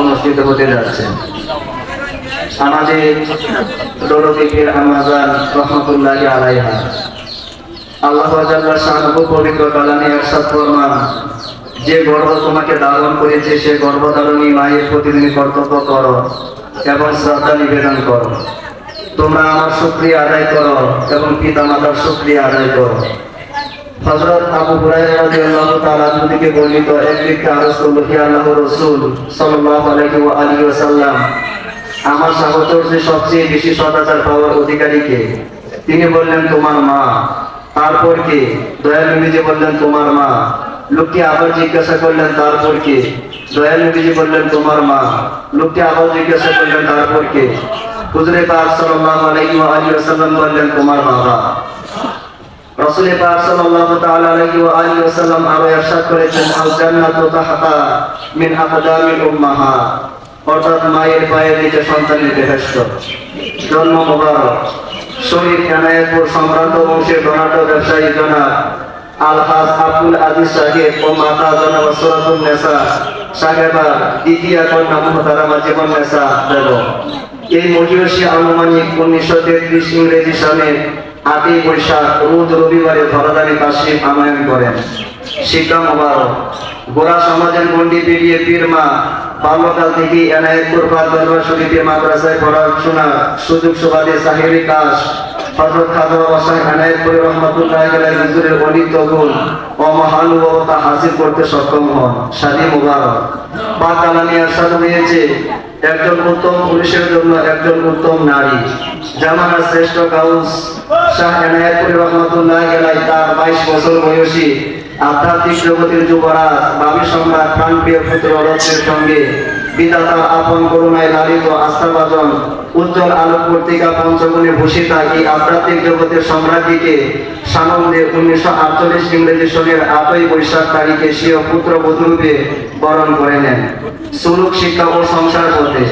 অনুষ্ঠিত হতে যাচ্ছে আমাদের রহমতুল্লাহ আলাইহা। আল্লাহ যে গর্ব তোমাকে ধারণ করেছে, সে গর্ভধারণী মায়ের প্রতিদিন কর্তব্য করো এবং শ্রদ্ধা নিবেদন করো। তোমরা আমার শুক্রিয়া আদায় করো এবং পিতা মাতার শুক্রিয়া আদায় করো। হযরত আবু হুরায়রা রাদিয়াল্লাহু তিনি বললেন, তোমার মা। তারপর কে? দয়াল বললেন, তোমার মা। লোকটি আবার জিজ্ঞাসা করলেন, তারপর কে? দয়াল বললেন, তোমার মা। লোকটি আবার জিজ্ঞাসা করলেন, তারপর কে? হুজুরে পাক সাল্লাল্লাহু আলাইহি ওয়া আলিহি বললেন, তোমার বাবা। রাসূল পাক সাল্লাল্লাহু তাআলা আলাইহি ওয়া আলিহি ওয়াসাল্লাম আরও ইরশাদ করেছেন আল জান্নাতু তাহতা মিন আকদামিল উম্মাহাত অর্থাৎ মায়ের পায়ের নিচে সন্তানের বেহেশত। জন্ম মোবারক। শরীর এনায়েতপুর সম্ভ্রান্ত বংশের ধনাঢ্য ব্যবসায়ী জনাব আলহাজ আব্দুল আজিজ সাহেব ও মাতা জনাব সুরাতুল নেসা সাহেবা দ্বিতীয় কন্যা মুহতারামা জীবন নেসা বেগম এই মহিষী আনুমানিক উনিশশো তেত্রিশ ইংরেজি সালে আটই বৈশাখ, রোজ রবিবারে ধরাধারী তাসিম আনয়ন করেন। শিক্ষা মোবারক। গোড়া সমাজের গন্ডি পেরিয়ে পীর মা বাল্যকাল থেকে এনায়েতপুর শরীফে মাদ্রাসায় পড়াশোনা সুযোগ সুবাদে সাহেবী হাসিল করতে সক্ষম হন। শাদী মুবারক। পাক কালামী আরশাদ হয়েছে একজন উত্তম পুরুষের জন্য একজন উত্তম নারী। জামানার শ্রেষ্ঠ কাউন্স শাহ এনায়েতপুর রহমতুল্লাহ আলাইহি, তার 22 বছর বয়সী আধ্যাত্মিক জগতের যুবরাজ বাবি সম্রাট, প্রাণপ্রিয় পুত্র রত্নের সঙ্গে বিধাতা আপন করুণায় লালিত আস্থাভাজন, উজ্জ্বল আলোক পত্রিকা পঞ্চগুণে ভূষিতা এই আধ্যাত্মিক জগতের সম্রাজ্ঞীকে সানন্দে উনিশশো আটচল্লিশ ইংরেজি সনের আটই বৈশাখ তারিখে স্বীয় পুত্র বধূরূপে বরণ করে নেন। সুলুক শিক্ষা ও সংসার পথে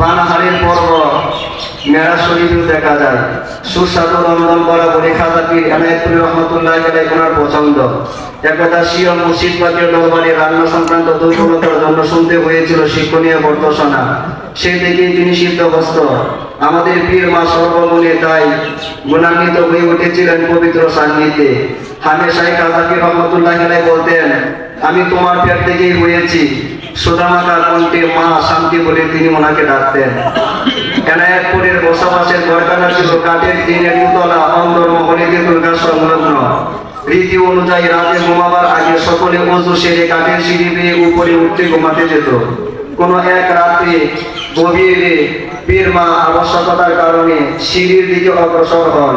পানাহারের পর্ব মেরা শরীফেও দেখা যায়। সুস্বাদু রন্ধন করা বলে খাজা পীর এনায়তপুর রহমতুল্লাহ আলাই ওনার পছন্দ। একদা শিয়ম মুর্শিদ পাকের দরবারে রান্না সংক্রান্ত দুর্বলতার জন্য শুনতে হয়েছিল শিক্ষণীয় বর্তসনা। সেই থেকেই তিনি সিদ্ধহস্ত আমাদের পীর মা সর্বগুণে তাই গুণান্বিত হয়ে উঠেছিলেন পবিত্র সান্নিধ্যে। হামেশাই পীর রহমতুল্লাহ আলাই বলতেন, আমি তোমার পেট থেকেই হয়েছি। রীতি অনুযায়ী রাতে ঘুমাবার আগে সকলে অজু সেরে কাঠের সিঁড়ি বেয়ে উপরে উঠতে ঘুমাতে যেত। কোনো এক রাত্রে গভীরে পীর মা আবশ্যকতার কারণে সিঁড়ির দিকে অগ্রসর হন।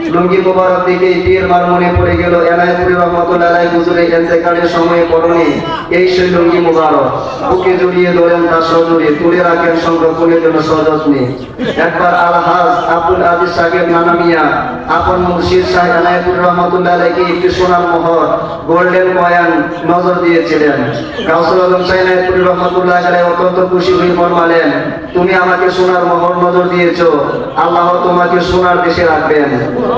লুঙ্গি মুবারক দিকে পীর মার মনে পড়ে গেল। এনায়তপুরি রহমতুল্লাহ হুজুরের এতেকালের সময়ে পরনে এই সেই লুঙ্গি মুবারক। বুকে জড়িয়ে ধরেন তার সজরে তুলে রাখেন সংরক্ষণের জন্য সযত্নে। একবার আলহাজ আব্দুল আজিজ সাহেব নানা মিয়া, আপন মুর্শিদ শাহ এনায়তপুর রহমতুল্লাহ একটি সোনার মোহর, গোল্ডেন কয়েন নজর দিয়েছিলেন। কাউসুল আলম শাহ এনায়তপুর রহমতুল্লাহ আলাই অত্যন্ত খুশি হয়ে ফরমালেন, তুমি আমাকে সোনার মোহর নজর দিয়েছ। আল্লাহ তোমাকে সোনার দেশে রাখবেন।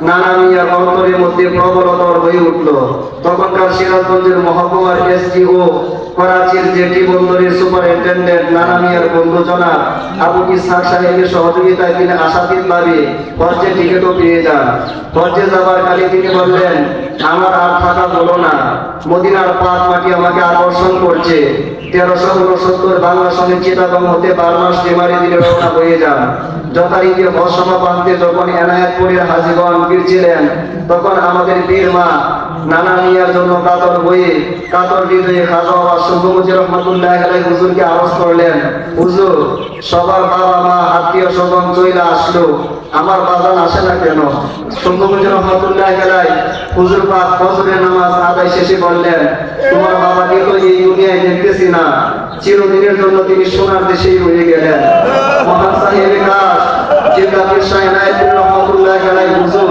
নানা মিয়ার অন্তরের মধ্যে প্রবলতর হয়ে উঠল। তখনকার সিরাজগঞ্জের মহকুমার এসডিও করাচির জেটি বন্দরের সুপারিনটেন্ডেন্ট নানা মিয়ার বন্ধু জনাব আবু ইসহাক সাহেবের সহযোগিতায় তিনি আশাতীতভাবে হজ্জে টিকিটও পেয়ে যান। হজ্জে যাবার কালে তিনি বললেন, আমার আর থাকা হলো না। মদিনার পাক মাটি আমাকে আকর্ষণ করছে। তেরোশো উনসত্তর বাংলা সঙ্গে চিটাগং হতে বারমাস স্টিমারে দিনে রওনা হয়ে যান। যথারীতি ভসমা প্রান্তে যখন এনায়েতপুরের হাজিগণ ফিরছিলেন, তখন আমাদের বীর মা নানা মিয়ার জন্য কাতর বইয়ে কাতর খাজা বাবা রহমতুল্লাহ আলাই হুজুরকে আরজ করলেন, হুজুর, সবার বাবা মা, আত্মীয় স্বজন আসলো, আমার বাজান আসে না কেন? শুভমুজি রহমতুল্লাহ আলাই হুজুর পাক ফজরের নামাজ আদায় শেষে বললেন, তোমার বাবাকে তো এই দুনিয়ায় দেখতেছি না, চিরদিনের জন্য তিনি সোনার দেশেই রয়ে গেলেন। মহান সাহেবের কাজ জিন্দা পেশা এনায়তুল রহমতুল্লাহ আলাই হুজুর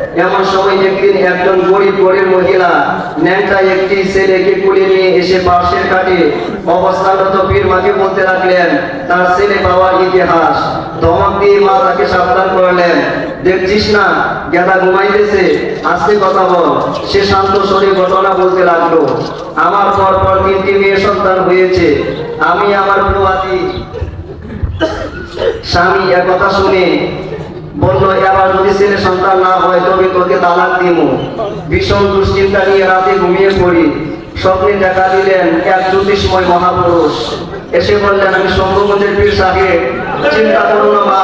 এমন সময় একদিন একজন গরিব গরিব মহিলা, ন্যাংটা একটি ছেলেকে কুলে নিয়ে এসে পাশের কাটে অবস্থানরত পীর মাকে বলতে লাগলেন, তার ছেলে পাওয়ার ইতিহাস। ধমক দিয়ে মা তাকে সাবধান করলেন। দেখছিস না, গেদা ঘুমাইতেছে। আস্তে কথা বল। সে শান্ত স্বরে ঘটনা বলতে লাগল, আমার পর পর তিনটি মেয়ে সন্তান হয়েছে। আমি আমার প্রবাদী স্বামী একথা শুনে বলল এবার যদি ছেলে সন্তান না হয়, তবে তোকে তালাক দিব ভীষণ দুশ্চিন্তা নিয়ে রাতে ঘুমিয়ে পড়ি। স্বপ্নে দেখা দিলেন এক জ্যোতিষময় মহাপুরুষ। এসে বললেন, আমি শম্ভুগঞ্জের পীর সাহেব চিন্তা করো না মা।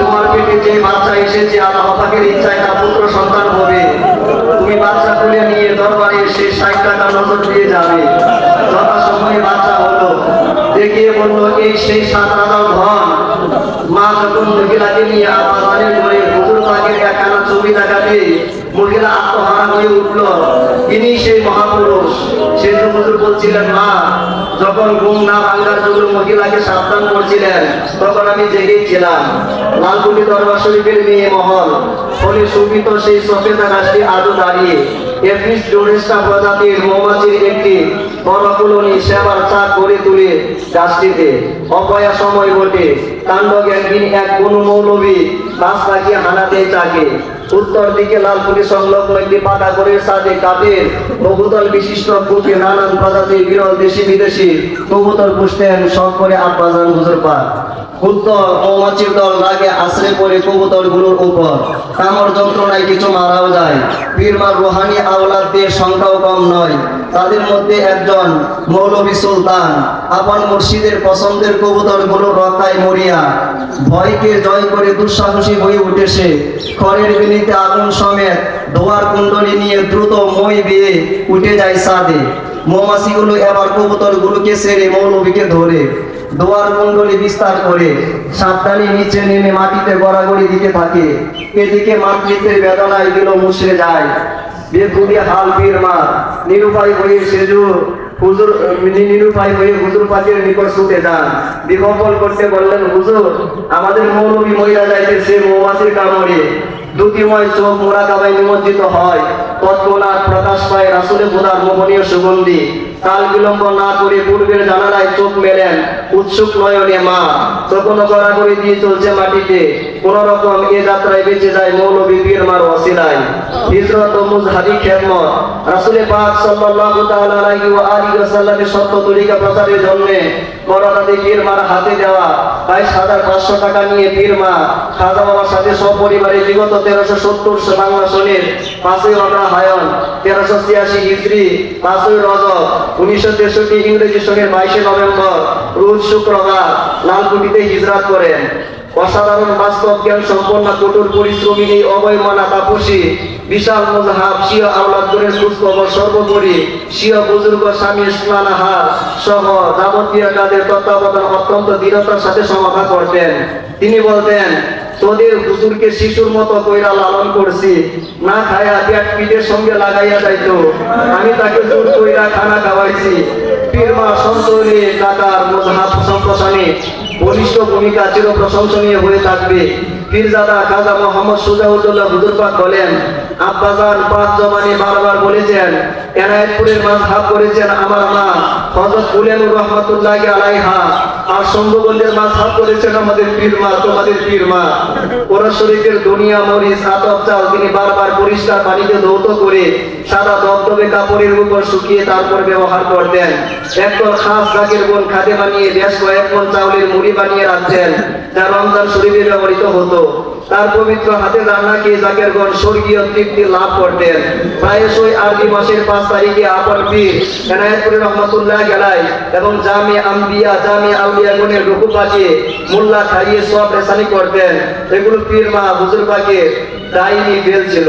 তোমার পেটে যে বাচ্চা এসেছে, আল্লাহ পাকের ইচ্ছায় তার পুত্র সন্তান হবে। তুমি বাচ্চা তুলে নিয়ে দরবারে সে ষাট টাকা নজর দিয়ে যাবে। যথাসময়ে বাচ্চা হলো। দেখিয়ে বলল, এই সেই সাত রাজার ধন মা যখন মহিলাকে নিয়ে আবাসনের ঘরে হুজুর পাকের একখানা ছবি দেখাতে মহিলা আত্মহারা হয়ে উঠল। ইনি সেই মহাপুরুষ। সেই হুজুর বলছিলেন, মা, যখন ঘুম না ভাঙ্গার জন্য মহিলাকে সাবধান করছিলেন, তখন আমি জেগেই ছিলাম। লালকুটি দরবার শরীফের মেয়ে মহল। ফলে সুবিত সেই সফেদা গাছটি আজও দাঁড়িয়ে। এফিস ডোরেস্টা প্রজাতির মৌমাছির একটি বনকুলনি সেবার চাক গড়ে তুলে গাছটিতে। অপয়া সময় বটে। কাণ্ড জ্ঞানহীন এক কোন মৌলবী লাগিয়ে হানাতে চাকে। উত্তর দিকে লালপুরি সংলগ্ন একটি পাকা করে সাথে কাঠের বহুতল বিশিষ্ট কুপি নানান প্রজাতির বিরল দেশি বিদেশি কবুতর পুষতেন, শখ করে আব্বাজান হুজুর পাক। উত্তর মৌমাছির দল লাগে আশ্রে পড়ে কবুতরগুলোর উপর। কামড় যন্ত্রণায় কিছু মারাও যায়। বীরমার রোহানি আওলাদদের সংখ্যাও কম নয়। তাদের মধ্যে একজন মৌলবী সুলতান। আপন মুর্শিদের পছন্দের কবুতরগুলো রক্ষায় মরিয়া। ভয়কে জয় করে দুঃসাহসী হয়ে উঠেছে। খড়ের বিনিতে আগুন সমেত দোয়ার কুণ্ডলী নিয়ে দ্রুত মই বেয়ে উঠে যায় সাদে। মৌমাছিগুলো এবার কবুতর গুলোকে সেরে মৌলবীকে ধরে। দোয়ার কুণ্ডলী বিস্তার করে। সাবধানে নিচে নেমে মাটিতে গড়াগড়ি দিতে থাকে। এদিকে মাতৃত্বের বেদনায় গেল মুছড়ে যায়। বেগুড়ি হাল বীর মা, নিরুপায় হয়ে সেজু, হুজুর নিরুপায় হয়ে হুজুর নিকট ছুটে যান। করতে বললেন, হুজুর, আমাদের মহিলা মৌমাছির কামড়ে। দুঃখীময় চোখ মোড়া কাবায় নিমজ্জিত হয়। তৎক্ষণাৎ প্রকাশ পায় রাসুলে বোধার মোহনীয় সুগন্ধি। কাল বিলম্ব না করে পূর্বের জানালায় চোখ মেলেন। উৎসুক নয়নে মা। তখনও গড়াগড়ি দিয়ে চলছে মাটিতে। কোন রকম এ যাত্রায় বেঁচে যায় মৌলবী বীর মার অসিলায় হিজরত ও খেদমত। পাক সাল্লাল্লাহু তাআলা আলাইহি ওয়া আলিহি সত্য তরিকা প্রচারের জন্য মার হাতে দেওয়া বাইশ হাজার পাঁচশো টাকা নিয়ে বীর মা খাজা বাবার সাথে সপরিবারে বিগত তেরোশো সত্তর বাংলা সনের পাঁচই অগ্রহায়ণ তেরোশো ছিয়াশি হিজড়ি পাঁচই রজব, উনিশশো তেষট্টি ইংরেজি সনের বাইশে নভেম্বর রোজ শুক্রবার লালকুটিতে হিজরাত করেন। অসাধারণ বাস্তব জ্ঞান সম্পন্ন কঠোর পরিশ্রমী এই অবয় মানা তাপসী বিশাল মজাহাব শিয়া আওলাদগণের খোঁজখবর সর্বোপরি শিয়া বুজুর্গ স্বামী ইসলানাহার সহ যাবতীয় কাজের তত্ত্বাবধান অত্যন্ত দৃঢ়তার সাথে সমাধা করতেন। তিনি বলতেন, তোদের হুজুরকে শিশুর মতো কইরা লালন করছি, না খায়া পেট পিঠের সঙ্গে লাগাইয়া যাইতো। আমি তাকে জোর কইরা খানা খাওয়াইছি। পীরমা সন্তরে টাকার মজাহাব সম্প্রসারণে বলিষ্ঠ ভূমিকা চির প্রশংসনীয় হয়ে থাকবে। পীরজাদা খাজা মোহাম্মদ সুজাউদ্দৌল্লাহ হুজুরপাক বলেন আব্বাজান পাক জমানি বারবার বলেছেন এনায়েতপুরের মাঝহাব করেছেন আমার মা, হযরত কুলেনুর রহমাতুল্লাহ আলাইহা। আর শম্ভুগঞ্জের মাঝহাব করেছেন আমাদের পীর মা, তোমাদের পীর মা। ওরা শরীফের দুনিয়া, মরিচ, আতপ চাল তিনি বারবার পরিষ্কার পানিতে ধৌত করে সাদা দবদবে কাপড়ের উপর শুকিয়ে তারপর ব্যবহার করতেন। একদল খাস জাকের বোন খাদে বানিয়ে বেশ কয়েক মন চাউলের মুড়ি বানিয়ে রাখতেন, যা রমজান শরীফে ব্যবহৃত হতো। তার পবিত্র হাতে রান্না খেয়ে জাকেরগণ স্বর্গীয় তৃপ্তি লাভ করতেন। প্রায়শই আরবি মাসের পাঁচ তারিখে আপন পীর এনায়তপুরে রহমতুল্লাহ গেলাই এবং জামি আম্বিয়া, জামি আউলিয়াগণের রুকু পাকিয়ে মোল্লা খাইয়ে সব রেসানি করতেন। এগুলো পীর মা হুজুর দায়নি ছিল।